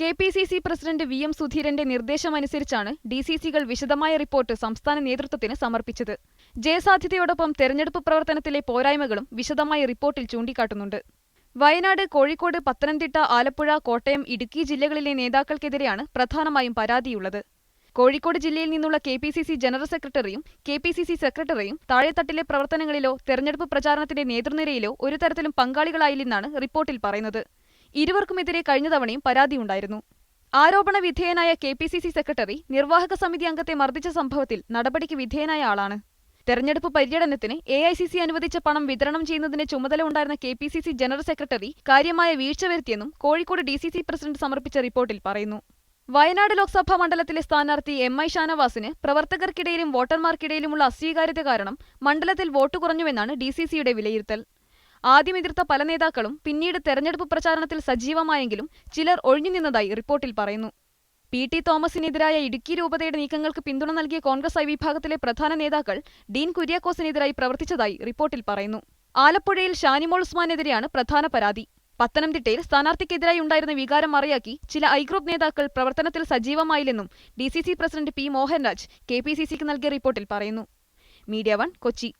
K P C C president V M സുധീരന്റെ നിർദ്ദേശമനുസരിച്ചാണ് D C സികൾ വിശദമായ റിപ്പോർട്ട് സംസ്ഥാന നേതൃത്വത്തിന് സമർപ്പിച്ചത്. ജയസാധ്യതയോടൊപ്പം തെരഞ്ഞെടുപ്പ് പ്രവർത്തനത്തിലെ പോരായ്മകളും വിശദമായ റിപ്പോർട്ടിൽ ചൂണ്ടിക്കാട്ടുന്നുണ്ട്. വയനാട് കോഴിക്കോട് പത്തനംതിട്ട ആലപ്പുഴ കോട്ടയം ഇടുക്കി ജില്ലകളിലെ നേതാക്കൾക്കെതിരെയാണ് പ്രധാനമായും പരാതിയുള്ളത്. കോഴിക്കോട് ജില്ലയിൽ നിന്നുള്ള K P C C general സെക്രട്ടറിയും കെ പി സി സി സെക്രട്ടറിയും താഴെത്തട്ടിലെ പ്രവർത്തനങ്ങളിലോ തെരഞ്ഞെടുപ്പ് പ്രചാരണത്തിന്റെ നേതൃനിരയിലോ ഒരു തരത്തിലും പങ്കാളികളായില്ലെന്നാണ് റിപ്പോർട്ടിൽ പറയുന്നത്. ഇരുവർക്കുമെതിരെ കഴിഞ്ഞ തവണയും പരാതിയുണ്ടായിരുന്നു ആരോപണ വിധേയനായ K P C C secretary നിർവാഹക സമിതി അംഗത്തെ മർദ്ദിച്ച സംഭവത്തിൽ നടപടിക്ക് വിധേയനായ ആളാണ്. തെരഞ്ഞെടുപ്പ് പര്യടനത്തിന് എ ഐ സി സി അനുവദിച്ച പണം വിതരണം ചെയ്യുന്നതിന് ചുമതല ഉണ്ടായിരുന്ന K P C C general secretary കാര്യമായ വീഴ്ച വരുത്തിയെന്നും Kozhikode D C C president സമർപ്പിച്ച റിപ്പോർട്ടിൽ പറയുന്നു. വയനാട് ലോക്സഭാ മണ്ഡലത്തിലെ സ്ഥാനാർത്ഥി എം ഐ ഷാനവാസിന് പ്രവർത്തകർക്കിടയിലും വോട്ടർമാർക്കിടയിലുമുള്ള അസ്വീകാര്യത കാരണം മണ്ഡലത്തിൽ വോട്ട് കുറഞ്ഞുവെന്നാണ് ഡി സി സിയുടെ വിലയിരുത്തൽ. ആദ്യം എതിർത്ത പല നേതാക്കളും പിന്നീട് തെരഞ്ഞെടുപ്പ് പ്രചാരണത്തിൽ സജീവമായെങ്കിലും ചിലർ ഒഴിഞ്ഞുനിന്നതായി റിപ്പോർട്ടിൽ പറയുന്നു. പി ടി തോമസിനെതിരായ ഇടുക്കി രൂപതയുടെ നീക്കങ്ങൾക്ക് പിന്തുണ നൽകിയ കോൺഗ്രസ് ഐ വിഭാഗത്തിലെ പ്രധാന നേതാക്കൾ ഡീൻ കുര്യാക്കോസിനെതിരായി പ്രവർത്തിച്ചതായി റിപ്പോർട്ടിൽ പറയുന്നു. ആലപ്പുഴയിൽ ഷാനിമോൾ ഉസ്മാനെതിരെയാണ് പ്രധാന പരാതി. പത്തനംതിട്ടയിൽ സ്ഥാനാർത്ഥിക്കെതിരായി ഉണ്ടായിരുന്ന വികാരം മറയാക്കി ചില ഐ ഗ്രൂപ്പ് നേതാക്കൾ പ്രവർത്തനത്തിൽ സജീവമായില്ലെന്നും D C C president P Mohanraj K P C സിക്ക് നൽകിയ റിപ്പോർട്ടിൽ പറയുന്നു. Media one Kochi.